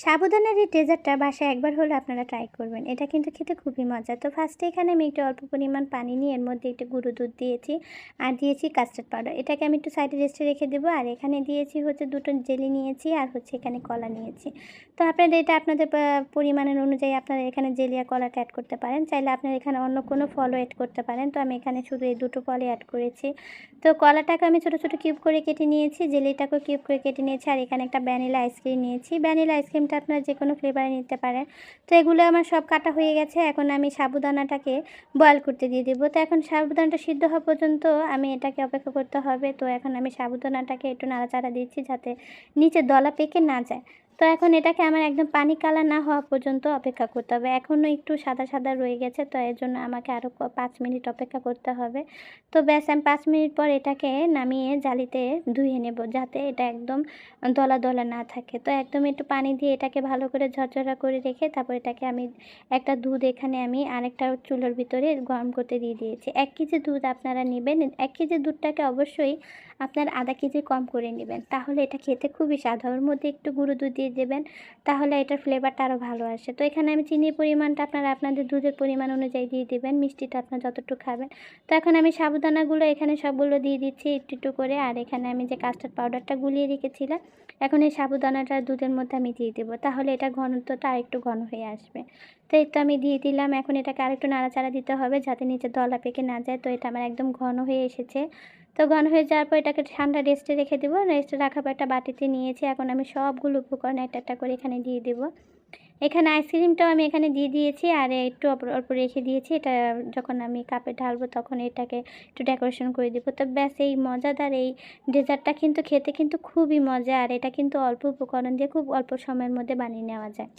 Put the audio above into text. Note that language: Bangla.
সাবুদানার এই ডেজার্টটা বাসায় একবার হলে আপনারা ট্রাই করবেন। এটা কিন্তু খেতে খুবই মজা। তো ফার্স্টে এখানে আমি একটু অল্প পরিমাণ পানি নিয়ে এর মধ্যে একটু গুঁড়ো দুধ দিয়েছি আর দিয়েছি কাস্টার্ড পাউডার এটাকে আমি একটু সাইডে রেস্টে রেখে দেবো আর এখানে দিয়েছি হচ্ছে দুটো জেলি নিয়েছি আর হচ্ছে এখানে কলা নিয়েছি। তো আপনারা এটা আপনাদের পরিমাণের অনুযায়ী আপনারা এখানে জেলি আর কলাটা অ্যাড করতে পারেন। চাইলে আপনারা এখানে অন্য কোনো ফলও অ্যাড করতে পারেন। তো আমি এখানে শুধু এই দুটো ফলই অ্যাড করেছি। তো কলাটাকে আমি ছোটো ছোটো কিউব করে কেটে নিয়েছি। জেলিটাকেও কিউব করে কেটে নিয়েছি। আর এখানে একটা ভ্যানিলা আইসক্রিম নিয়েছি। ভ্যানিলা আইসক্রিমটা আপনারা যে কোনো ফ্লেভারে নিতে পারেন। তো এগুলো আমার সব কাটা হয়ে গেছে। এখন আমি সাবুদানাটাকে বয়েল করতে দিয়ে দেবো। তো এখন সাবুদানাটা সিদ্ধ হওয়া পর্যন্ত আমি এটাকে অপেক্ষা করতে হবে। তো এখন আমি সাবুদানাটাকে একটু নাড়াচাড়া দিচ্ছি যাতে নিচে দলা পেকে না যায়। তো এখন এটাকে আমার একদম পানি কালার না হওয়া পর্যন্ত অপেক্ষা করতে হবে। এখনও একটু সাদা সাদা রয়ে গেছে, তো এর জন্য আমাকে আরও পাঁচ মিনিট অপেক্ষা করতে হবে। তো ব্যাস, আমি পাঁচ মিনিট পর এটাকে নামিয়ে জালিতে ধুয়ে নেব, যাতে এটা একদম দলা দলা না থাকে। তো একদম একটু পানি দিয়ে এটাকে ভালো করে ঝরঝরা করে রেখে তারপর এটাকে আমি একটা দুধ এখানে আমি আরেকটা চুলোর ভিতরে গরম করতে দিয়ে দিয়েছি। এক কেজি দুধ আপনারা নেবেন, এক কেজি দুধটাকে অবশ্যই আপনার আধা কেজি কম করে নেবেন। তাহলে এটা খেতে খুবই স্বাদ মধ্যে একটু গুঁড়ো দুধ দিয়ে দেবেন, তাহলে এটার ফ্লেভারটা আরও ভালো আসে। তো এখানে আমি চিনির পরিমাণটা আপনারা আপনাদের দুধের পরিমাণ অনুযায়ী দিয়ে দেবেন, মিষ্টিটা আপনার যতটুকু খাবেন। তো এখন আমি সাবুদানাগুলো এখানে সবগুলো দিয়ে দিচ্ছি একটু একটু করে, আর এখানে আমি যে কাস্টার্ড পাউডারটা গুলিয়ে রেখেছিলাম, এখন এই সাবুদানাটা দুধের মধ্যে আমি দিয়ে দেবো। তাহলে এটা ঘনত্বটা আরেকটু ঘন হয়ে আসবে। তো এই তো আমি দিয়ে দিলাম, এখন এটাকে আরেকটু নাড়াচাড়া দিতে হবে যাতে নিচে দলা পেকে না যায়। তো এটা আমার একদম ঘন হয়ে এসেছে। তো ঘন হয়ে যাওয়ার পর এটাকে ঠান্ডা রেস্টে রেখে দেবো। রেস্টে রাখার পর একটা বাটিতে নিয়েছি। এখন আমি সবগুলো উপকরণ একটা একটা করে এখানে দিয়ে দেবো। এখানে আইসক্রিমটাও আমি এখানে দিয়ে দিয়েছি আর একটু অল্প অল্প রেখে দিয়েছি। এটা যখন আমি কাপে ঢালবো তখন এটাকে একটু ডেকোরেশন করে দেবো। তো ব্যাস, এই মজাদার এই ডেজার্টটা কিন্তু খেতে কিন্তু খুবই মজা আর এটা কিন্তু অল্প উপকরণ দিয়ে খুব অল্প সময়ের মধ্যে বানিয়ে নেওয়া যায়।